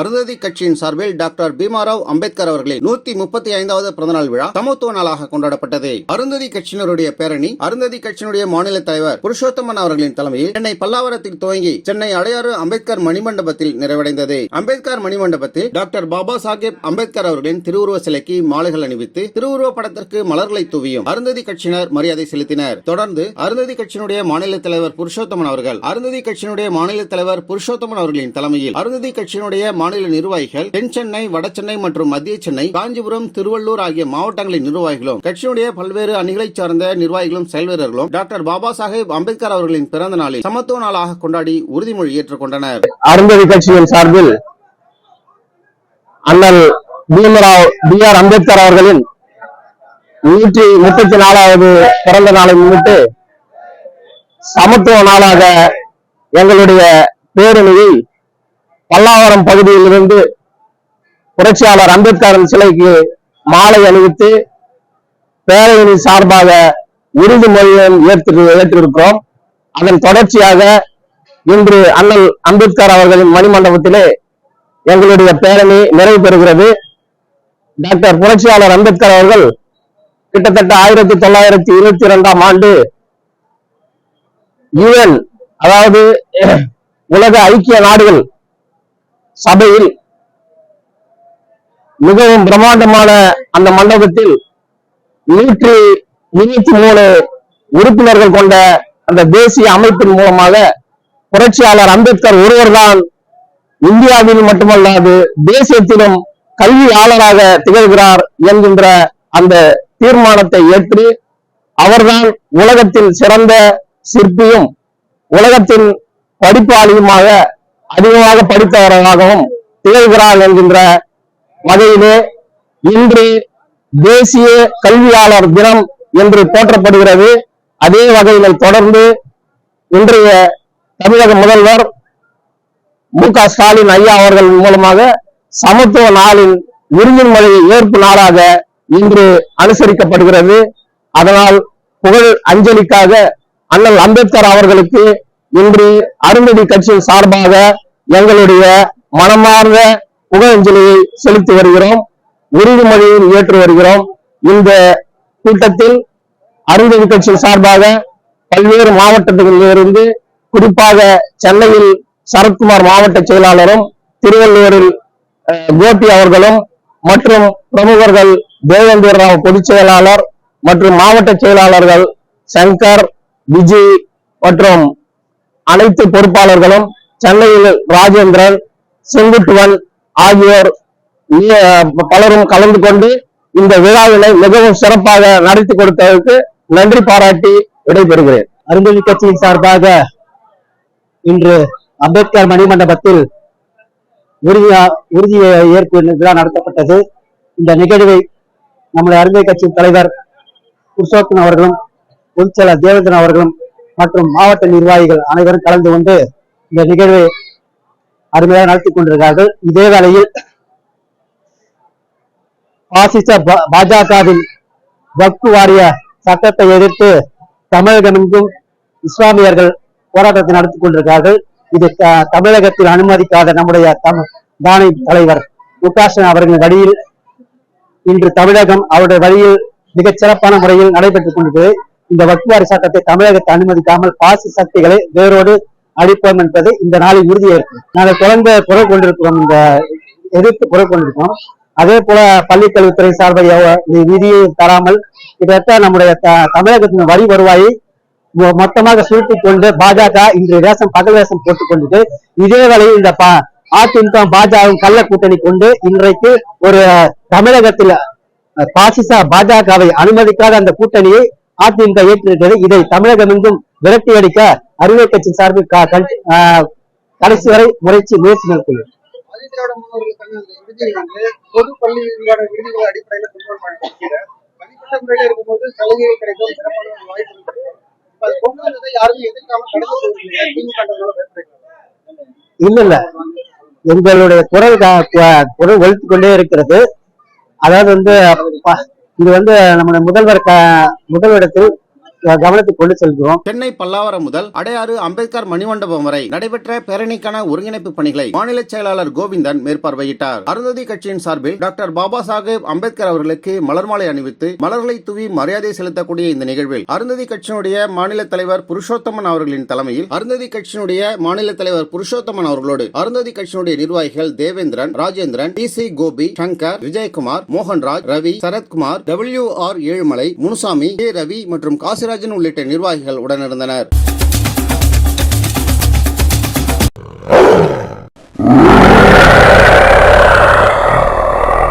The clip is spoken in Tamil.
அருந்ததி கட்சியின் சார்பில் டாக்டர் பீமாராவ் அம்பேத்கர் அவர்களின் நூத்தி முப்பத்தி ஐந்தாவது பிறந்தநாள் விழா சமத்துவ நாளாக கொண்டாடப்பட்டது. அருந்ததி கட்சியினருடைய பேரணி அருந்ததி கட்சியினுடைய மாநில தலைவர் புருஷோத்தமன் அவர்களின் தலைமையில் சென்னை பல்லாவரத்தில் துவங்கி சென்னை அடையாறு அம்பேத்கர் மணிமண்டபத்தில் நிறைவடைந்தது. அம்பேத்கர் மணிமண்டபத்தில் டாக்டர் பாபா சாஹேப் அம்பேத்கர் அவர்களின் திருவுருவ சிலைக்கு மாலைகள் அணிவித்து திருவுருவ படத்திற்கு மலர்களை தூவியும் அருந்ததி கட்சியினர் மரியாதை செலுத்தினர். தொடர்ந்து அருந்ததி கட்சியினுடைய மாநில தலைவர் புருஷோத்தமன் அவர்கள் அருந்ததி கட்சியினுடைய மாநில தலைவர் புருஷோத்தமன் அவர்களின் தலைமையில் அருந்ததி கட்சியினுடைய மாநில நிர்வாகிகள் தென் சென்னை வட சென்னை மற்றும் மத்திய சென்னை காஞ்சிபுரம் திருவள்ளூர் ஆகிய மாவட்டங்களின் நிர்வாகிகளும் கட்சியினுடைய பல்வேறு அணிகளைச் சார்ந்த நிர்வாகிகளும் செயல்வீரர்களும் டாக்டர் பாபா சாஹேப் அம்பேத்கர் அவர்களின் பிறந்த நாளில் சமத்துவ நாளாக கொண்டாடி உறுதிமொழி ஏற்றுக்கொண்டனர். அருந்ததி கட்சியின் சார்பில் அண்ணல் பீமராவ் பி ஆர் அம்பேத்கர் அவர்களின் நூற்றி முப்பத்தி நாலாவது பிறந்த நாளை முன்னிட்டு சமத்துவ நாளாக எங்களுடைய பேரணியை பல்லாவரம் பகுதியிலிருந்து புரட்சியாளர் அம்பேத்கரின் சிலைக்கு மாலை அணிவித்து பேரணி சார்பாக உறுதிமொழியும் ஏற்று ஏற்றிருக்கிறோம். அதன் தொடர்ச்சியாக இன்று அண்ணல் அம்பேத்கர் அவர்களின் மணிமண்டபத்திலே எங்களுடைய பேரணி நிறைவு பெறுகிறது. டாக்டர் புரட்சியாளர் அம்பேத்கர் அவர்கள் கிட்டத்தட்ட ஆயிரத்தி தொள்ளாயிரத்தி இருபத்தி இரண்டாம் ஆண்டு யுஎன் அதாவது உலக ஐக்கிய நாடுகள் சபையில் மிகவும் பிரம்மாண்டமான அந்த மண்டபத்தில் நூற்றி இருபத்தி மூணு உறுப்பினர்கள் கொண்ட அந்த தேசிய அமைப்பின் மூலமாக புரட்சியாளர் அம்பேத்கர் ஒருவர்தான் இந்தியாவில் மட்டுமல்லாது தேசியத்திலும் கல்வியாளராக திகழ்கிறார் என்கின்ற அந்த தீர்மானத்தை ஏற்று அவர்தான் உலகத்தில் சிறந்த சிற்பியும் உலகத்தின் படிப்பாளியுமாக அதிகமாக படித்தவராகவும் திகழ்கிறார் என்கின்ற வகையிலே இன்று தேசிய கல்வியாளர் தினம் என்று போற்றப்படுகிறது. அதே வகையில் தொடர்ந்து இன்றைய தமிழக முதல்வர் மு க ஸ்டாலின் ஐயா அவர்கள் மூலமாக சமத்துவ நாளின் உறுதிமொழி ஏற்பு நாளாக இன்று அனுசரிக்கப்படுகிறது. அதனால் புகழ் அஞ்சலிக்காக அண்ணல் அம்பேத்கர் அவர்களுக்கு இன்று அருந்ததி கட்சியின் சார்பாக எங்களுடைய மனமார்ந்த புகழஞ்சலியை செலுத்தி வருகிறோம் உறுதிமொழியில் ஏற்று வருகிறோம். இந்த கூட்டத்தில் அருந்ததி கட்சியின் சார்பாக பல்வேறு மாவட்டத்திலிருந்து குறிப்பாக சென்னையில் சரத்குமார் மாவட்ட செயலாளரும் திருவள்ளூரில் அஹ், கோபி அவர்களும் மற்றும் பிரமுகர்கள் தேவேந்திர ராவ் பொதுச் செயலாளர் மற்றும் மாவட்ட செயலாளர்கள் சங்கர் விஜய் மற்றும் அனைத்து பொறுப்பாளர்களும் சென்னையில் ராஜேந்திரன் செங்குட்டுவன் ஆகியோர் பலரும் கலந்து கொண்டு இந்த விழாவினை மிகவும் சிறப்பாக நடத்தி கொடுத்ததற்கு நன்றி பாராட்டி விடைபெறுகிறேன். அருந்தொழி கட்சியின் சார்பாக இன்று அம்பேத்கர் மணிமண்டபத்தில் உறுதியா உறுதி ஏற்பு விழா நடத்தப்பட்டது. இந்த நிகழ்வை நம்முடைய அருந்தை கட்சியின் தலைவர் புருஷோத்தன் அவர்களும் பொதுச்செயலர் தேவேந்திரன் அவர்களும் மற்றும் மாவட்ட நிர்வாகிகள் அனைவரும் கலந்து கொண்டு இந்த நிகழ்வை அருமையாக நடத்தி கொண்டிருக்கிறார்கள். இதே வேளையில் பாசிச பாஜகவின் வக்பு வாரிய சட்டத்தை எதிர்த்து தமிழகமெங்கும் இஸ்லாமியர்கள் போராட்டத்தை நடத்தி கொண்டிருக்கிறார்கள். இது த- தமிழகத்தில் அனுமதிக்காத நம்முடைய தானை தலைவர் முகாசன் அவர்களின் வழியில் இன்று தமிழகம் அவருடைய வழியில் மிகச் சிறப்பான முறையில் நடைபெற்றுக் கொண்டிருக்கிறது. இந்த வக்குவாரி சட்டத்தை தமிழகத்தை அனுமதிக்காமல் பாசி சக்திகளை வேரோடு அழிப்போம் என்பது இந்த நாளில் உறுதியேற்கும் நாங்கள் தொடர்ந்து குரல் கொண்டிருக்கிறோம் இந்த எதிர்த்து குரல் கொண்டிருக்கிறோம். அதே போல பள்ளிக்கல்வித்துறை சார்பில் எவ்வ- நிதியை தராமல் இதற்க நம்முடைய தமிழகத்தின் வரி வருவாயை மொத்தமாக சுருட்டிக் கொண்டு பாஜக இன்று வேஷம் பகல் வேஷம் போட்டுக் கொண்டது இதே வேளையில் இந்த அதிமுக பாஜக கள்ள கூட்டணி கொண்டு இன்றைக்கு ஒரு தமிழகத்தில் அஹ், பாசிச பாஜகவை அனுமதிக்காத அந்த கூட்டணியை அதிமுக ஏற்றிருக்கிறது. இதை தமிழகமெங்கும் விரட்டி அடிக்க அறிவியல் கட்சி சார்பில் கடைசி வரை முயற்சி முயற்சி மேற்கொள்ளும். ஆதிதிராவிட முன்னோர்களுக்கான அந்த விடுதியை வந்து பொது பள்ளிகளோட விடுதிகள் அடிப்படையில் கொண்டு வர தனிப்பட்ட முறையில இருக்கும்போது சலுகைகள் கிடைக்கும் சிறப்பான ஒரு வாய்ப்பு இருக்கு இப்ப அது கொண்டு வந்ததை யாருமே எதிர்க்காம கடந்து போயிருக்கீங்க திமுக பயன்படுத்துறீங்க இல்ல இல்ல. எங்களுடைய குரல் குரல் ஒழித்துக் கொண்டே இருக்கிறது. அதாவது வந்து இது வந்து நம்முடைய முதல்வர் க- முதல்வரிடத்தில் கவனத்துக்கு கொண்டு செல்கிறோம். சென்னை பல்லாவரம் முதல் அடையாறு அம்பேத்கர் மணிமண்டபம் வரை நடைபெற்ற பேரணிக்கான ஒருங்கிணைப்பு பணிகளை மாநில செயலாளர் கோவிந்தன் மேற்பார்வையிட்டார். அருந்ததி கட்சியின் சார்பில் டாக்டர் பாபா சாஹேப் அம்பேத்கர் அவர்களுக்கு மலர் மாலை அணிவித்து மலர்களை தூவி மரியாதை செலுத்தக்கூடிய இந்த நிகழ்வில் அருந்ததி கட்சியினுடைய மாநில தலைவர் புருஷோத்தமன் அவர்களின் தலைமையில் அருந்ததி கட்சியினுடைய மாநில தலைவர் புருஷோத்தமன் அவர்களோடு அருந்ததி கட்சியினுடைய நிர்வாகிகள் Devendran Rajendran T C Gopi Shankar Vijayakumar Mohanraj Ravi Sarathkumar W R Ezhumalai Munusamy K. Ravi மற்றும் காசிராஜ் காசிராஜன் உள்ளிட்ட நிர்வாகிகள் உடனிருந்தனர்.